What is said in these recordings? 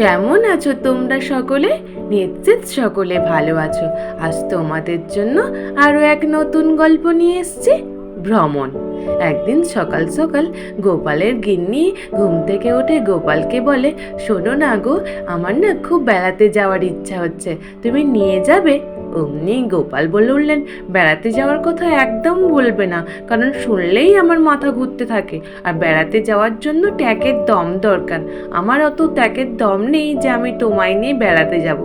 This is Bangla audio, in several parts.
কেমন আছো তোমরা সকলে? নিশ্চিত সকলে ভালো আছো। আজ তোমাদের জন্য আরও এক নতুন গল্প নিয়ে এসছি, ভ্রমণ। একদিন সকাল সকাল গোপালের গিন্নি ঘুম থেকে উঠে গোপালকে বলে, শোনো না গো, আমার না খুব বেড়াতে যাওয়ার ইচ্ছা হচ্ছে। তুমি নিয়ে যাবে? অমনি গোপাল বলে উঠলেন, বেড়াতে যাওয়ার কথা একদম বলবে না, কারণ শুনলেই আমার মাথা ঘুরতে থাকে। আর বেড়াতে যাওয়ার জন্য ট্যাকের দম দরকার। আমার অত ট্যাকের দম নেই যে আমি তোমায় নিয়ে বেড়াতে যাব।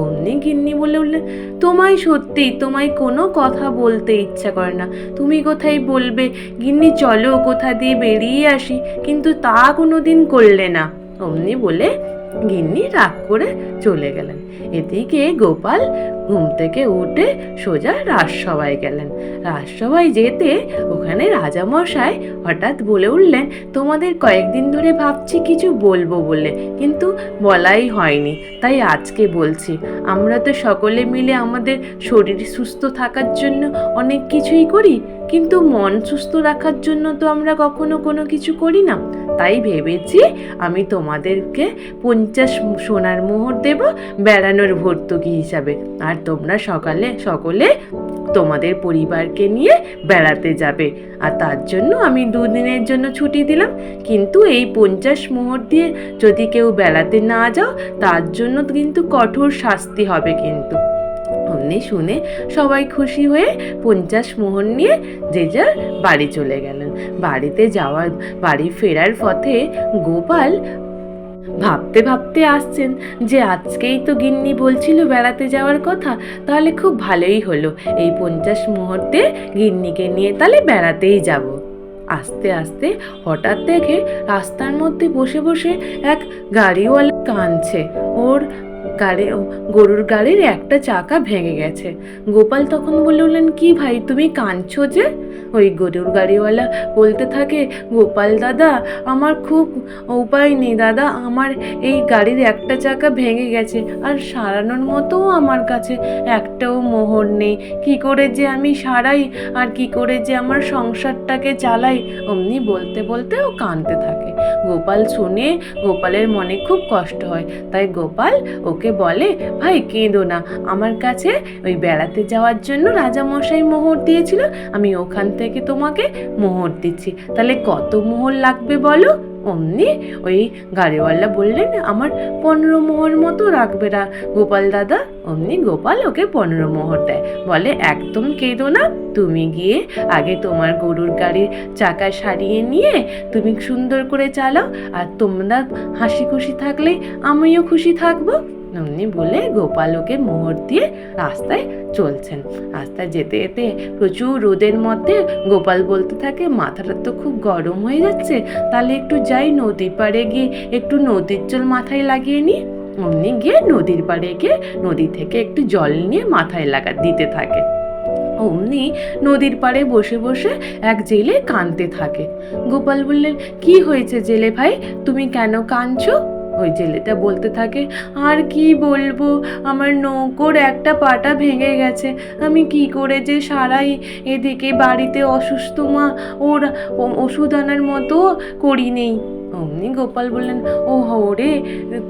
অমনি গিন্নি বলে উঠলেন, তোমায় সত্যি তোমায় কোনো কথা বলতে ইচ্ছা করে না। তুমি কোথায় বলবে? গিন্নি, চলো কোথা দিয়ে বেরিয়ে আসি, কিন্তু তা কোনো দিন করলে না। অমনি বলে গিন্নি রাগ করে চলে গেলেন। এদিকে গোপাল ঘুম থেকে উঠে সোজা রাজসভায় গেলেন। রাজসভায় যেতে ওখানে রাজামশাই হঠাৎ বলে উঠলেন, তোমাদের কয়েকদিন ধরে ভাবছি কিছু বলব বলে, কিন্তু বলাই হয়নি। তাই আজকে বলছি, আমরা তো সকলে মিলে আমাদের শরীর সুস্থ থাকার জন্য অনেক কিছুই করি, কিন্তু মন সুস্থ রাখার জন্য তো আমরা কখনো কোনো কিছু করি না। তাই ভেবেছি আমি তোমাদেরকে পঞ্চাশ সোনার মোহর দেব, বেড়ানোর ভর্তুকি হিসাবে। আর তোমরা সকালে সকলে তোমাদের পরিবারকে নিয়ে বেড়াতে যাবে। আর তার জন্য আমি দুদিনের জন্য ছুটি দিলাম। কিন্তু এই পঞ্চাশ মোহর দিয়ে যদি কেউ বেড়াতে না যাও, তার জন্য কিন্তু কঠোর শাস্তি হবে কিন্তু। অমনি শুনে সবাই খুশি হয়ে পঞ্চাশ মোহর নিয়ে যে যার বাড়ি চলে গেলেন। বাড়িতে যাওয়ার, বাড়ি ফেরার পথে গোপাল ভাবতে ভাবতে আসছেন যে আজকেই তো গিন্নি বলছিল বেড়াতে যাওয়ার কথা, তাহলে খুব ভালোই হলো। এই পঞ্চাশ মুহূর্তে গিন্নিকে নিয়ে তাহলে বেড়াতেই যাব। আস্তে আস্তে হঠাৎ দেখে রাস্তার মধ্যে বসে বসে এক গাড়িওয়ালা কাঁদছে। ওর গাড়ি গরুর গাড়ির একটা চাকা ভেঙে গেছে। গোপাল তখন বলে উঠলেন, কি ভাই, তুমি কাঁদছো যে? ওই গরুর গাড়িওয়ালা বলতে থাকে, গোপাল দাদা, আমার খুব উপায় নেই দাদা, আমার এই গাড়ির একটা চাকা ভেঙে গেছে, আর সারানোর মতোও আমার কাছে একটাও মোহর নেই। কি করে যে আমি সারাই, আর কি করে যে আমার সংসারটাকে চালাই? অমনি বলতে বলতে ও কাঁদতে থাকে। গোপাল শুনে গোপালের মনে খুব কষ্ট হয়, তাই গোপাল ওকে বলে, ভাই, কেঁদো না। আমার কাছে ওই বেড়াতে যাওয়ার জন্য রাজামশাই মোহর দিয়েছিল। আমি ওখান থেকে তোমাকে মোহর দিচ্ছি। তাহলে কত মোহর লাগবে বলো? অমনি ওই গাড়িওয়ালা বললেন, আমার পনেরো মোহর মতো রাখবে না গোপাল দাদা। অমনি গোপাল ওকে পনেরো মোহর দেয়। বলে, একদম কেঁদো না। তুমি গিয়ে আগে তোমার গরুর গাড়ির চাকা সারিয়ে নিয়ে তুমি সুন্দর করে চালাও। আর তোমরা হাসি খুশি থাকলে আমিও খুশি থাকব। অমনি বলে গোপাল ওকে মোহর দিয়ে রাস্তায় চলছেন। রাস্তায় যেতে যেতে প্রচুর রোদের মধ্যে গোপাল বলতে থাকে, মাথাটা তো খুব গরম হয়ে যাচ্ছে, তাহলে একটু যাই নদীর পাড়ে গিয়ে একটু নদীর জল মাথায় লাগিয়ে নিই অমনি গিয়ে নদীর পাড়ে গিয়ে নদী থেকে একটু জল নিয়ে মাথায় লাগা দিতে থাকে। অমনি নদীর পাড়ে বসে বসে এক জেলে কাঁদতে থাকে। গোপাল বললেন, কি হয়েছে জেলে ভাই? তুমি কেন কাঁদছো? ওই জেলেটা বলতে থাকে, আর কি বলব? আমার নৌকোর একটা পাটা ভেঙে গেছে। আমি কি করে যে সারাই এদিকে বাড়িতে অসুস্থ মা, ওর ওষুধ আনার মতো করি নেই। অমনি গোপাল বললেন ও হো রে,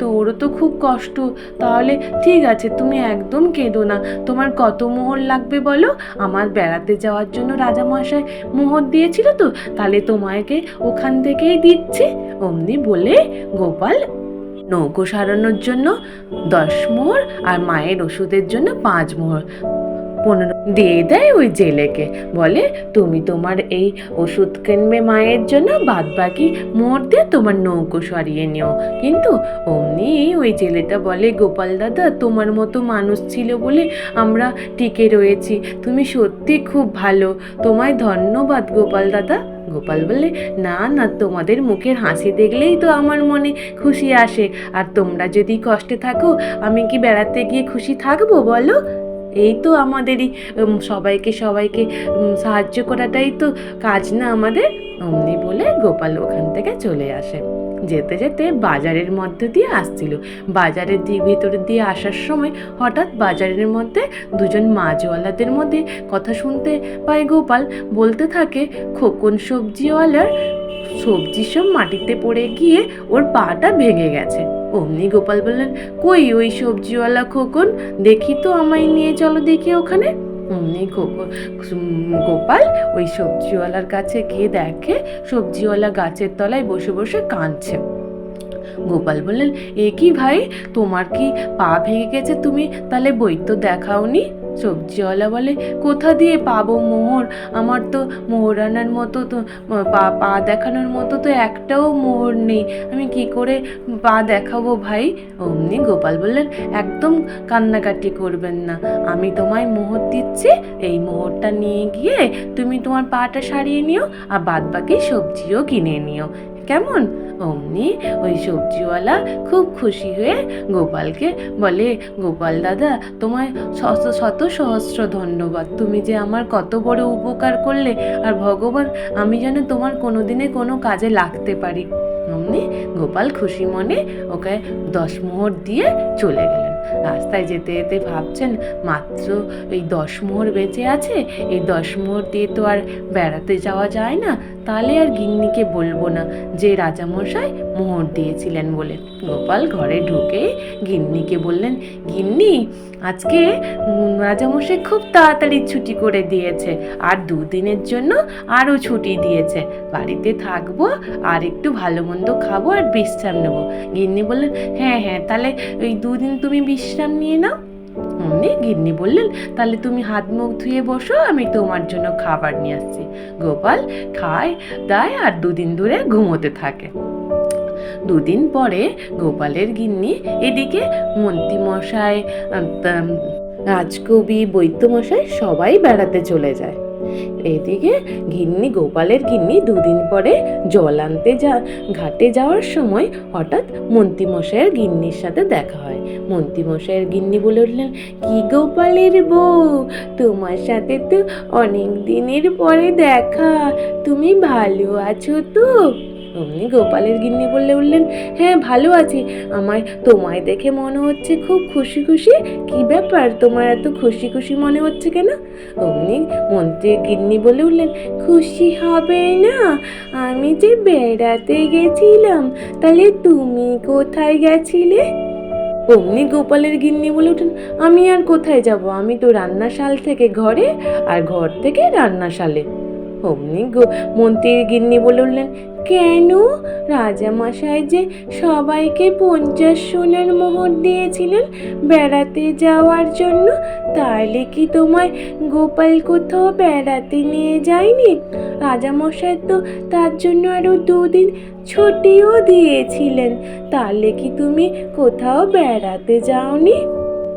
তোরও তো খুব কষ্ট। তাহলে ঠিক আছে, তুমি একদম কেঁদো না। তোমার কত মোহর লাগবে বলো? আমার বেড়াতে যাওয়ার জন্য রাজামশাই মোহর দিয়েছিল তো, তাহলে তোমাকে ওখান থেকেই দিচ্ছি। অমনি বলে গোপাল নৌকো সারানোর জন্য দশ মোহর আর মায়ের ওষুধের জন্য পাঁচ মোহর। পনেরো দিয়ে দেয় ওই জেলেকে। বলে, তুমি তোমার এই ওষুধ কিনবে মায়ের জন্য বাদ বাকি দিয়ে তোমার নৌকো সরিয়ে নিও। কিন্তু অমনি ওই জেলেটা বলে, গোপাল দাদা, তোমার মতো মানুষ ছিল বলে আমরা টিকে রয়েছি। তুমি সত্যি খুব ভালো। তোমায় ধন্যবাদ গোপাল দাদা। গোপাল বললে, না না, তোমাদের মুখের হাসি দেখলেই তো আমার মনে খুশি আসে। আর তোমরা যদি কষ্টে থাকো, আমি কি বেড়াতে গিয়ে খুশি থাকব বলো? এই তো আমাদেরই সবাইকে সবাইকে সাহায্য করাটাই তো কাজ না আমাদের? অমনি বলে গোপাল ওখান থেকে চলে আসে। যেতে যেতে বাজারের মধ্যে দিয়ে আসছিল। বাজারের দিক ভিতরে দিয়ে আসার সময় হঠাৎ বাজারের মধ্যে দুজন মাছওয়ালাদের মধ্যে কথা শুনতে পায় গোপাল। বলতে থাকে, খোকন সবজিওয়ালার সবজি সব মাটিতে পড়ে গিয়ে ওর পাটা ভেঙে গেছে। অমনি গোপাল বললেন, কই ওই সবজিওয়ালা খোকন? দেখি তো আমায় নিয়ে চলো দেখি ওখানে। অমনি গোপাল ওই সবজিওয়ালার কাছে গিয়ে দেখে, সবজিওয়ালা গাছের তলায় বসে বসে কাঁদছে। গোপাল বললেন, এ কি ভাই? তোমার কি পা ভেঙে গেছে তুমি? তাহলে বই তো দেখাওনি। সবজিওয়ালা বলে, কোথা দিয়ে পাবো মোহর? আমার তো মোহরানার মতো তো, পা পা দেখানোর মতো তো একটাও মোহর নেই। আমি কি করে পা দেখাবো ভাই? অমনি গোপাল বললেন, একদম কান্নাকাটি করবেন না। আমি তোমায় মোহর দিচ্ছি, এই মোহরটা নিয়ে গিয়ে তুমি তোমার পাটা সারিয়ে নিও আর বাদ বাকি সবজিও কিনে নিও। কেমন? অমনি ওই সবজিওয়ালা খুব খুশি হয়ে গোপালকে বলে, গোপাল দাদা, তোমায় শত শত সহস্র ধন্যবাদ। তুমি যে আমার কত বড় উপকার করলে, আর ভগবান, আমি যেন তোমার কোনোদিনে কোনো কাজে লাগতে পারি। অমনি গোপাল খুশি মনে ওকে দশ মোহর দিয়ে চলে গেলেন। রাস্তায় যেতে যেতে ভাবছেন, মাত্র এই দশ মোহর বেঁচে আছে, এই দশ মোহর দিয়ে তো আর বেড়াতে যাওয়া যায় না। তাহলে আর গিন্নিকে বলব না যে রাজামশাই মোহর দিয়েছিলেন বলে। গোপাল ঘরে ঢুকে গিন্নিকে বললেন, গিন্নি, আজকে রাজামশাই খুব তাড়াতাড়ি ছুটি করে দিয়েছে আর দুদিনের জন্য আরও ছুটি দিয়েছে। বাড়িতে থাকব আর একটু ভালো মন্দ খাব আর বিশ্রাম নেব। গিন্নি বললেন হ্যাঁ হ্যাঁ তাহলে ওই দুদিন তুমি বিশ্রাম নিয়ে নাও। অমনি গিন্নি বললেন, তাহলে তুমি হাত মুখ ধুয়ে বসো, আমি তোমার জন্য খাবার নিয়ে আসছি। গোপাল খায়, দায় আর দুদিন ধরে ঘুমোতে থাকে। দুদিন পরে গোপালের গিন্নি এদিকে মন্ত্রীমশাই রাজকবি, বৈদ্যমশাই সবাই বেড়াতে চলে যায়। এদিকে গিন্নি, গোপালের গিন্নি দুদিন পরে জল আনতে যা, ঘাটে যাওয়ার সময় হঠাৎ মন্ত্রীমশাইয়ের গিন্নির সাথে দেখা হয়। মন্ত্রীমশাইয়ের গিন্নি বলে উঠলেন, কি গোপালের বউ? তোমার সাথে তো অনেক দিনের পরে দেখা। তুমি ভালো আছো তো? অমনি গোপালের গিন্নি বললে উঠলেন হ্যাঁ ভালো আছি। আমায় তোমায় দেখে মনে হচ্ছে খুব খুশি খুশি। কি ব্যাপার? তোমার এত খুশি খুশি মনে হচ্ছে কেন? অমনি মন্ত্রীর গিন্নি বলে উঠলেন, খুশি হবে না। আমি যে বেড়াতে গেছিলাম, তাহলে তুমি কোথায় গেছিলে? অমনি গোপালের গিন্নি বলে উঠেন, আমি আর কোথায় যাব? আমি তো রান্নাশাল থেকে ঘরে আর ঘর থেকে রান্নাশালে। অমনি মন্ত্রীর গিন্নি বলে উঠলেন, কেন? রাজামশাই যে সবাইকে পঞ্চাশ সোনার মোহর দিয়েছিলেন বেড়াতে যাওয়ার জন্য তাহলে কি তোমায় গোপাল কোথাও বেড়াতে নিয়ে যায়নি? রাজামশাই তো তার জন্য আরও দুদিন ছুটিও দিয়েছিলেন তাহলে কি তুমি কোথাও বেড়াতে যাওনি?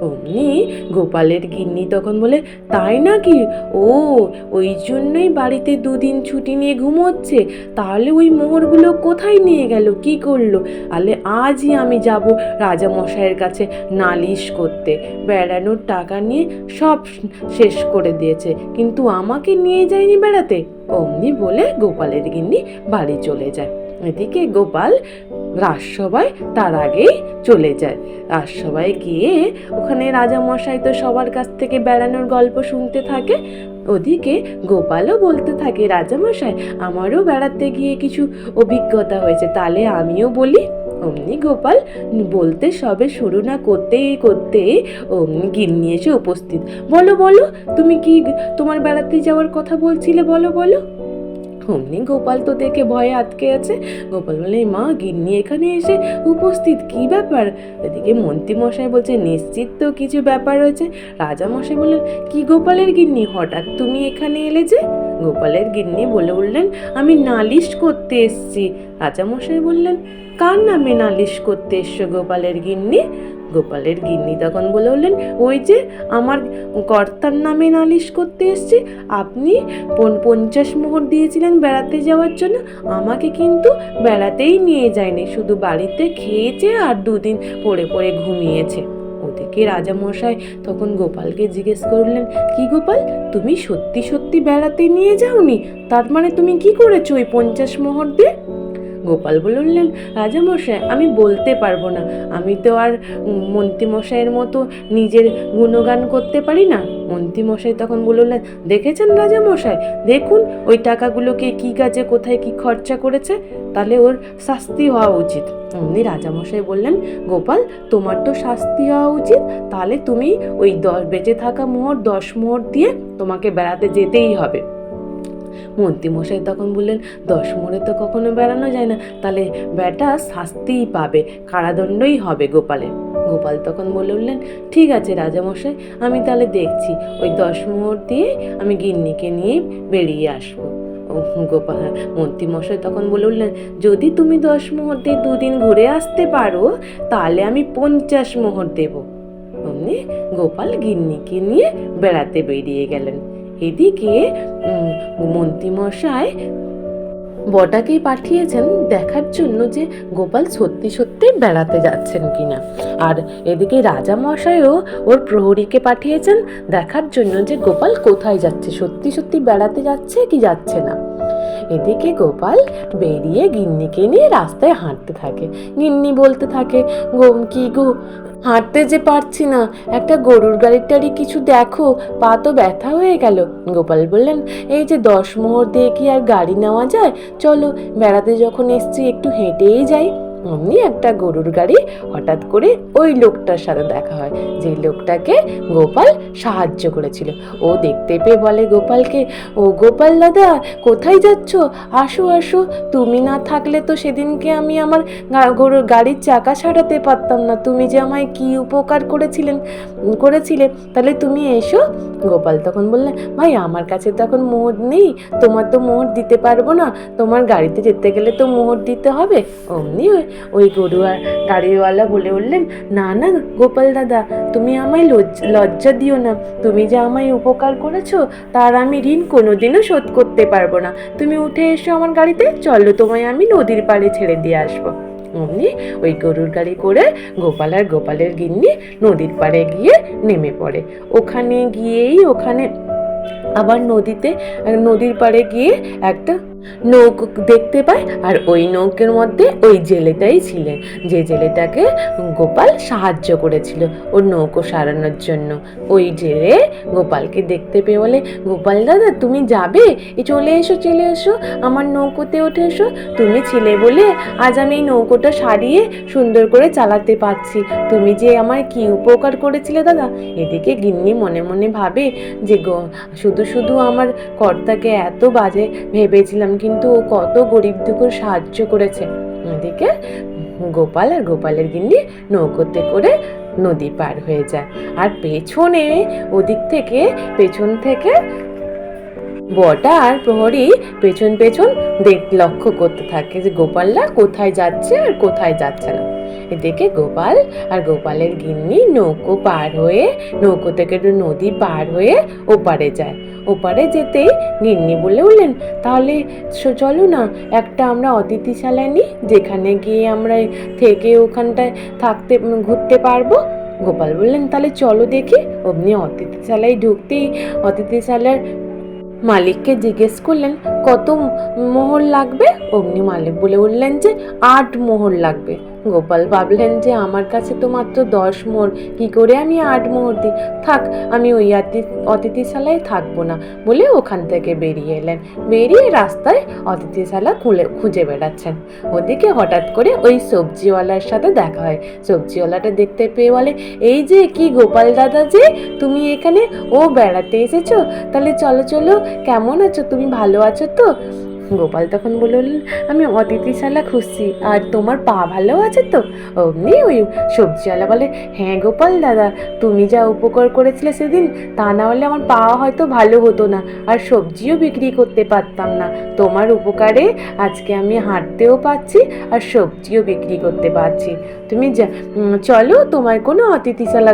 অমনি গোপালের গিন্নি তখন বলে, তাই নাকি? ও, ওই জন্যই বাড়িতে দুদিন ছুটি নিয়ে ঘুমোচ্ছে। তাহলে ওই মোহরগুলো কোথায় নিয়ে গেল? কি করল? আলে আজই আমি যাব রাজামশাইয়ের কাছে নালিশ করতে। বেড়ানোর টাকা নিয়ে সব শেষ করে দিয়েছে। কিন্তু আমাকে নিয়ে যায়নি বেড়াতে? অমনি বলে গোপালের গিন্নি বাড়ি চলে যায়। এদিকে গোপাল রাজসভায় তার আগেই চলে যায়। রাজসভায় গিয়ে ওখানে রাজামশাই তো সবার কাছ থেকে বেড়ানোর গল্প শুনতে থাকে। ওদিকে গোপালও বলতে থাকে, রাজামশাই, আমারও বেড়াতে গিয়ে কিছু অভিজ্ঞতা হয়েছে। তাহলে আমিও বলি। অমনি গোপাল বলতে, সবে শুরু না করতেই করতে অমনি গিন্নি এসে উপস্থিত। বলো বলো, তুমি কি তোমার বেড়াতে যাওয়ার কথা বলছিলে? বলো বলো। অমনি গোপাল তো দেখে ভয়ে আটকে আছে। গোপাল বলে, মা, গিন্নি এখানে এসে উপস্থিত, কি ব্যাপার? এদিকে মন্ত্রীমশাই বলছে, নিশ্চিত তো কিছু ব্যাপার রয়েছে। রাজামশাই বললেন, কি গোপালের গিন্নি? হঠাৎ তুমি এখানে এলে যে? গোপালের গিন্নি বলে উঠলেন, আমি নালিশ করতে এসছি। রাজামশাই বললেন, কার নামে নালিশ করতে এসছো গোপালের গিন্নি? গোপালের গিন্নি তখন বলে উঠলেন, ওই যে আমার কর্তার নামে নালিশ করতে এসছি। আপনি পন- পঞ্চাশ মোহর দিয়েছিলেন বেড়াতে যাওয়ার জন্য। আমাকে কিন্তু বেড়াতেই নিয়ে যায়নি। শুধু বাড়িতে খেয়েছে আর দুদিন পড়ে পড়ে ঘুমিয়েছে। ওদিকে রাজামশাই তখন গোপালকে জিজ্ঞেস করলেন, কি গোপাল, তুমি সত্যি সত্যি বেড়াতে নিয়ে যাওনি? তার মানে তুমি কি করেছ ওই পঞ্চাশ মোহর দিয়ে? গোপাল বললেন, রাজামশাই, আমি বলতে পারব না। আমি তো আর মন্ত্রীমশাইয়ের মতো নিজের গুণগান করতে পারি না। মন্ত্রীমশাই তখন বললেন, দেখেছেন রাজামশাই? দেখুন, ওই টাকাগুলোকে কী কাজে, কোথায় কি খরচা করেছে? তাহলে ওর শাস্তি হওয়া উচিত। অমনি রাজামশাই বললেন, গোপাল, তোমার তো শাস্তি হওয়া উচিত। তাহলে তুমি ওই দশ বেঁচে থাকা মোহর, দশ মোহর দিয়ে তোমাকে বেড়াতে যেতেই হবে। মন্ত্রীমশাই তখন বললেন, দশ মোড়ে তো কখনো বেড়ানো যায় না, তাহলে বেটা শাস্তিই পাবে, কারাদণ্ডই হবে গোপালের। গোপাল তখন বলে উঠলেন, ঠিক আছে রাজামশাই, আমি তাহলে দেখছি, ওই দশ মোহর দিয়ে আমি গিন্নিকে নিয়ে বেরিয়ে আসব। গোপাল, মন্ত্রীমশাই তখন বলে উঠলেন, যদি তুমি দশ মোহর দিয়ে দুদিন ঘুরে আসতে পারো, তাহলে আমি পঞ্চাশ মোহর দেব। অমনি গোপাল গিন্নিকে নিয়ে বেড়াতে বেরিয়ে গেলেন। এদিকে মন্ত্রীমশাই বটাকে পাঠিয়েছেন দেখার জন্য যে গোপাল সত্যি সত্যি বেড়াতে যাচ্ছেন কিনা। আর এদিকে রাজা মশাইও ওর প্রহরীকে পাঠিয়েছেন দেখার জন্য যে গোপাল কোথায় যাচ্ছে, সত্যি সত্যি বেড়াতে যাচ্ছে কি যাচ্ছে না। এদিকে গোপাল বেরিয়ে গিন্নিকে নিয়ে রাস্তায় হাঁটতে থাকে। গিন্নি বলতে থাকে গো কি গো হাঁটতে যে পারছি না, একটা গরুর গাড়ির টাড়ি কিছু দেখো, পা তো ব্যথা হয়ে গেল। গোপাল বললেন, এই যে দশ মোহর দিয়ে কি আর গাড়ি নেওয়া যায়? চলো, বেড়াতে যখন এসছি, একটু হেঁটেই যাই। অমনি একটা গরুর গাড়ি হঠাৎ করে ওই লোকটার সাথে দেখা হয়। যে লোকটাকে গোপাল সাহায্য করেছিল। ও দেখতে পেয়ে বলে গোপালকে, ও গোপাল দাদা, কোথায় যাচ্ছ? আসো আসো। তুমি না থাকলে তো সেদিনকে আমি আমার গরুর গাড়ির চাকা ছাড়াতে পারতাম না। তুমি যে আমায় কি উপকার করেছিলেন, করেছিলে? তাহলে তুমি এসো। গোপাল তখন বললেন ভাই, আমার কাছে তো এখন মোহর নেই। তোমার তো মোহর দিতে পারব না। তোমার গাড়িতে যেতে গেলে তো মোহর দিতে হবে। অমনি ওই- গরুয়া গাড়িওয়ালা বলে উঠলেন, না না, গোপাল দাদা, তুমি আমায় লজ্জা দিও না। তুমি যে আমায় উপকার করেছ, তার আমি ঋণ কোনোদিনও শোধ করতে পারব না। তুমি উঠে এসো আমার গাড়িতে, চলো তোমায় আমি নদীর পাড়ে ছেড়ে দিয়ে আসব। অমনি ওই গরুর গাড়ি করে গোপাল আর গোপালের গিন্নি নদীর পাড়ে গিয়ে নেমে পড়ে। ওখানে গিয়েই ওখানে আবার নদীতে, নদীর পাড়ে গিয়ে একটা নৌকো দেখতে পায় আর ওই নৌকের মধ্যে ওই জেলেটাই ছিলেন। যে জেলেটাকে গোপাল সাহায্য করেছিল ওর নৌকো সারানোর জন্য। ওই জেলে গোপালকে দেখতে পেয়ে বলে, গোপাল দাদা, তুমি যাবে? এ চলে এসো চলে এসো। আমার নৌকোতে উঠে এসো। তুমি ছিলে বলে আজ আমি এই নৌকোটা সারিয়ে সুন্দর করে চালাতে পারছি। তুমি যে আমার কি উপকার করেছিলে দাদা? এদিকে গিন্নি মনে মনে ভাবে যে শুধু শুধু আমার কর্তাকে এত বাজে ভেবেছিলাম কিন্তু ও কত গরিব দুঃখর সাহায্য করেছে। ওদিকে গোপাল আর গোপালের গিন্নি নৌকোতে করে নদী পার হয়ে যায়। আর পেছনে ওদিক থেকে, পেছন থেকে বটা আর প্রহরী পেছন পেছন দেখ লক্ষ্য করতে থাকে যে গোপালরা কোথায় যাচ্ছে আর কোথায় যাচ্ছে না। এদিকে গোপাল আর গোপালের গিন্নি নৌকো পার হয়ে, নৌকো থেকে একটু নদী পার হয়ে ওপারে যায়। ওপারে যেতেই গিন্নি বলে উঠলেন, তাহলে চলো না, একটা আমরা অতিথিশালায় নিই যেখানে গিয়ে আমরা থেকে ওখানটায় থাকতে, ঘুরতে পারব? গোপাল বললেন, তাহলে চলো দেখি। অমনি অতিথিশালায় ঢুকতেই অতিথিশালার মালিককে জিজ্ঞেস করলেন কত মোহর লাগবে? অগ্নি মালিক বলে উঠলেন যে, আট মোহর লাগবে। গোপাল ভাবলেন যে, আমার কাছে তো মাত্র দশ মোহর। কি করে আমি আট মোহর দিই? থাক, আমি ওই অতি- অতিথিশালায় থাকব না বলে ওখান থেকে বেরিয়ে এলেন। বেরিয়ে রাস্তায় অতিথিশালা খুলে, খুঁজে বেড়াচ্ছেন। ওদিকে হঠাৎ করে ওই সবজিওয়ালার সাথে দেখা হয়। সবজিওয়ালাটা দেখতে পেয়ে বলে, এই যে, কি গোপাল দাদা যে, তুমি এখানে ও বেড়াতে এসেছ? তাহলে চলো চলো। কেমন আছো? তুমি ভালো আছো তো গোপাল তখন বললেন আমি অতিথিশালা খুঁজছি, আর তোমার পা ভালো আছে তো? অমনি ওই সবজিওয়ালা বলে হ্যাঁ গোপাল দাদা, তুমি যা উপকার করেছিলে সেদিন, তা না হলে আমার পা হয়তো ভালো হতো না, আর সবজিও বিক্রি করতে পারতাম না। তোমার উপকারে আজকে আমি হাঁটতেও পাচ্ছি আর সবজিও বিক্রি করতে পারছি। তুমি যা চলো, তোমার কোনো অতিথিশালা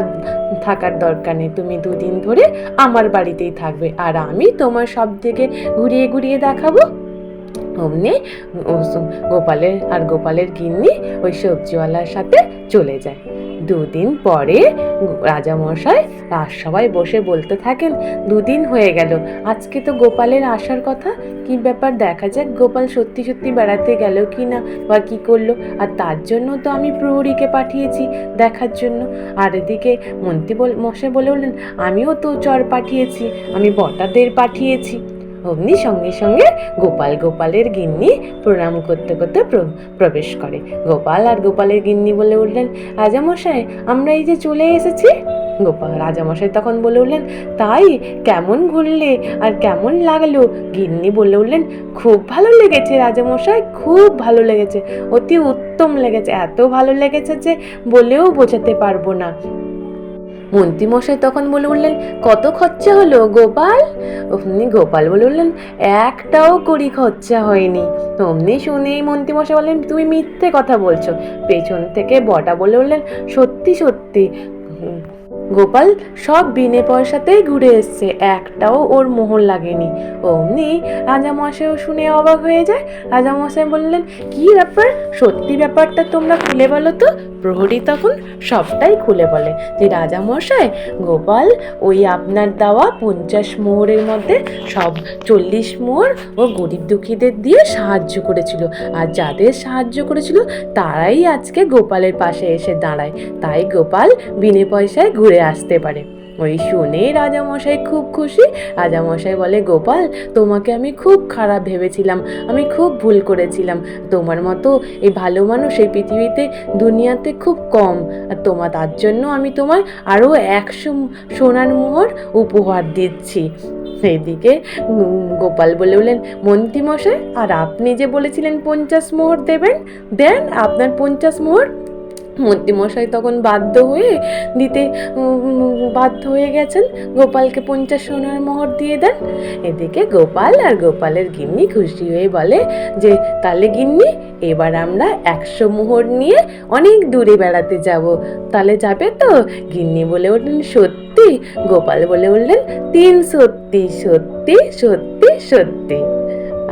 থাকার দরকার নেই। তুমি দুদিন ধরে আমার বাড়িতেই থাকবে, আর আমি তোমার সব থেকে ঘুরিয়ে ঘুরিয়ে দেখাবো। অমনি গোপালের আর গোপালের গিন্নি ওই সবজিওয়ালার সাথে চলে যায়। দুদিন পরে রাজামশাই সবাই বসে বলতে থাকেন, দুদিন হয়ে গেল, আজকে তো গোপালের আসার কথা। কি ব্যাপার, দেখা যাক গোপাল সত্যি সত্যি বেড়াতে গেল কি না বা কি করল? আর তার জন্য তো আমি প্রহরীকে পাঠিয়েছি দেখার জন্য। আর এদিকে মন্ত্রী বল, মশাই বলে বললেন আমিও তো চর পাঠিয়েছি, আমি বটাদের পাঠিয়েছি। অমনি সঙ্গে সঙ্গে গোপাল গোপালের গিন্নি প্রণাম করতে করতে প্রবেশ করে। গোপাল আর গোপালের গিন্নি বলে উঠলেন, রাজামশাই, আমরা এই যে চলে এসেছি। গোপাল, রাজামশাই তখন বলে উঠলেন, তাই কেমন ঘুরলে আর কেমন লাগল? গিন্নি বলে উঠলেন, খুব ভালো লেগেছে রাজামশাই, খুব ভালো লেগেছে, অতি উত্তম লেগেছে, এত ভালো লেগেছে যে বলেও বোঝাতে পারব না। মন্ত্রীমশাই তখন বলে উঠলেন, কত খরচা হলো গোপাল? অমনি গোপাল বলে উঠলেন, একটাও করি খরচা হয়নি। অমনি শুনেই মন্ত্রীমশাই বললেন, তুমি মিথ্যে কথা বলছো। পেছন থেকে বটা বলে উঠলেন, সত্যি সত্যি। গোপাল সব বিনে পয়সাতেই ঘুরে এসছে, একটাও ওর মোহর লাগেনি। অমনি রাজামশাইও শুনে অবাক হয়ে যায়। রাজামশাই বললেন, কি ব্যাপার? সত্যি ব্যাপারটা তোমরা খুলে বলো তো। প্রহরী তখন সবটাই খুলে বলে যে রাজা মশাই গোপাল, ওই আপনার দেওয়া পঞ্চাশ মোহরের মধ্যে সব চল্লিশ মোহর ও গরিব দুঃখীদের দিয়ে সাহায্য করেছিল। আর যাদের সাহায্য করেছিল, তারাই আজকে গোপালের পাশে এসে দাঁড়ায়। তাই গোপাল বিনে পয়সায় ঘুরে আসতে পারে। ওই শুনে রাজামশাই খুব খুশি। রাজামশাই বলে, গোপাল, তোমাকে আমি খুব খারাপ ভেবেছিলাম। আমি খুব ভুল করেছিলাম। তোমার মতো এই ভালো মানুষ এই পৃথিবীতে দুনিয়াতে খুব কম। আর তোমার তার জন্য আমি তোমার আরও একশো সোনার মোহর উপহার দিচ্ছি। এদিকে গোপাল বলে বললেন মন্ত্রীমশাই, আর আপনি যে বলেছিলেন পঞ্চাশ মোহর দেবেন, দেন আপনার পঞ্চাশ মোহর মন্ত্রীমশাই তখন বাধ্য হয়ে দিতে বাধ্য হয়ে গেছেন। গোপালকে পঞ্চাশ সোনার মোহর দিয়ে দেন। এদিকে গোপাল আর গোপালের গিন্নি খুশি হয়ে বলে যে তাহলে গিন্নি, এবার আমরা একশো মোহর নিয়ে অনেক দূরে বেড়াতে যাব। তাহলে যাবে তো? গিন্নি বলে উঠলেন, সত্যি। গোপাল বলে উঠলেন, তিন সত্যি সত্যি সত্যি সত্যি।